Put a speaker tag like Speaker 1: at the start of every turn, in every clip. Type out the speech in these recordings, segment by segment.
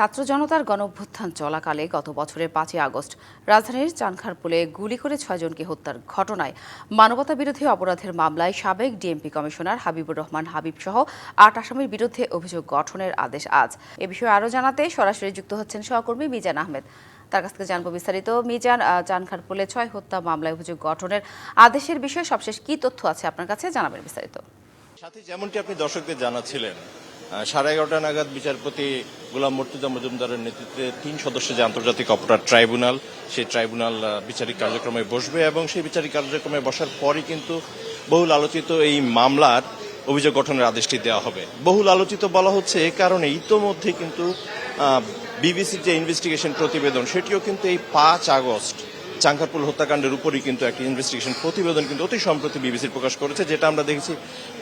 Speaker 1: ছাত্র জনতার গণ অভ্যুত্থান চলাকালে গত বছরের পাঁচই আগস্ট রাজধানীর চানখারপুলে গুলি করে ছয়জনকে হত্যার ঘটনায় মানবতা বিরোধী অপরাধের মামলায় সাবেক ডিএমপি কমিশনার হাবিবুর রহমান হাবিব সহ আট আসামির বিরুদ্ধে অভিযোগ গঠনের আদেশ আজ। এ বিষয়ে আরও জানাতে সরাসরি যুক্ত হচ্ছেন সহকর্মী মিজান আহমেদ। তার কাছ থেকে জানব বিস্তারিত। মিজান চানখারপুলে ছয় হত্যা মামলায় অভিযোগ গঠনের আদেশের বিষয়ে সবশেষ কি তথ্য আছে আপনার কাছে জানাবেন বিস্তারিত।
Speaker 2: সাথে যেমনটি আপনি দর্শকদের জানাচ্ছিলেন সাড়ে এগারোটা নাগাদ বিচারপতি গোলাম মর্তুজা মজুমদারের নেতৃত্বে তিন সদস্যের যে আন্তর্জাতিক অপরাধ ট্রাইব্যুনাল, সেই ট্রাইব্যুনাল বিচারিক কার্যক্রমে বসবে এবং সেই বিচারিক কার্যক্রমে বসার পরই কিন্তু বহুল আলোচিত এই মামলার অভিযোগ গঠনের আদেশটি দেওয়া হবে। বহুল আলোচিত বলা হচ্ছে এ কারণে ইতোমধ্যে কিন্তু বিবিসির যে ইনভেস্টিগেশন প্রতিবেদন, সেটিও কিন্তু এই পাঁচ আগস্ট চাঙ্কারপুল হত্যাকাণ্ডের উপরই কিন্তু একটি ইনভেস্টিগেশন প্রতিবেদন কিন্তু অতি সম্প্রতি বিবিসি প্রকাশ করেছে যেটা আমরা দেখেছি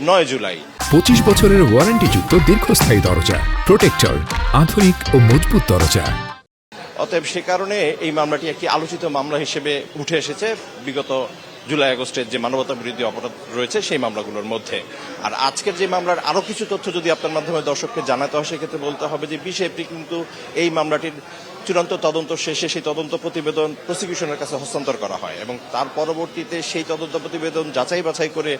Speaker 2: নয় জুলাই।
Speaker 3: পঁচিশ বছরের ওয়ারেন্টিযুক্ত দীর্ঘস্থায়ী দরজা প্রোটেক্টর আধুনিক ও মজবুত দরজা।
Speaker 2: অতএব সে কারণে এই মামলাটি একটি আলোচিত মামলা হিসেবে উঠে এসেছে। বিগত জুলাই আগস্টের যে মানবতা বিরোধী অপরাধ রয়েছে সেই মামলাগুলোর মধ্যে। আর আজকের যে মামলার আরও কিছু তথ্য যদি আপনার মাধ্যমে দর্শককে জানাতে হয়, সেক্ষেত্রে বলতে হবে যে বিশ এপ্রিল কিন্তু এই মামলাটির চূড়ান্ত তদন্ত শেষে সেই তদন্ত প্রতিবেদন প্রসিকিউশনের কাছে হস্তান্তর করা হয় এবং তার পরবর্তীতে সেই তদন্ত প্রতিবেদন যাচাই বাছাই করে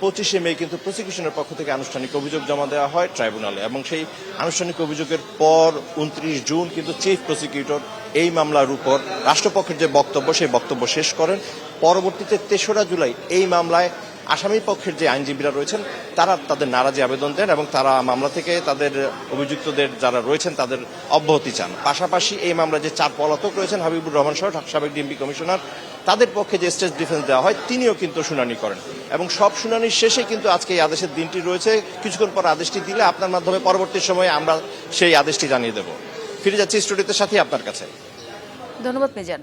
Speaker 2: পঁচিশে মে কিন্তু প্রসিকিউশনের পক্ষ থেকে আনুষ্ঠানিক অভিযোগ জমা দেওয়া হয় ট্রাইব্যুনালে এবং সেই আনুষ্ঠানিক অভিযোগের পর উনত্রিশ জুন কিন্তু চিফ প্রসিকিউটর এই মামলার উপর রাষ্ট্রপক্ষের যে বক্তব্য, সেই বক্তব্য শেষ করেন। পরবর্তীতে তেসরা জুলাই এই মামলায় আসামি পক্ষের যে আইনজীবীরা রয়েছেন, তারা তাদের নারাজি আবেদন দেন এবং তারা মামলা থেকে তাদের অভিযুক্তদের যারা রয়েছেন, তাদের অব্যাহতি চান। পাশাপাশি এই মামলায় যে চার পলাতক রয়েছেন, হাবিবুর রহমান সহ সাবেক ডিএমপি কমিশনার, তাদের পক্ষে যে স্টেজ ডিফেন্স দেওয়া হয়, তিনিও কিন্তু শুনানি করেন। এবং সব শুনানির শেষে কিন্তু আজকে এই আদেশের দিনটি রয়েছে। কিছুক্ষণ পর আদেশটি দিলে আপনার মাধ্যমে পরবর্তী সময়ে আমরা সেই আদেশটি জানিয়ে দেব। ফিরে যাচ্ছি স্টুডিওতে, সাথে আপনার কাছে।
Speaker 1: ধন্যবাদ, মিজান।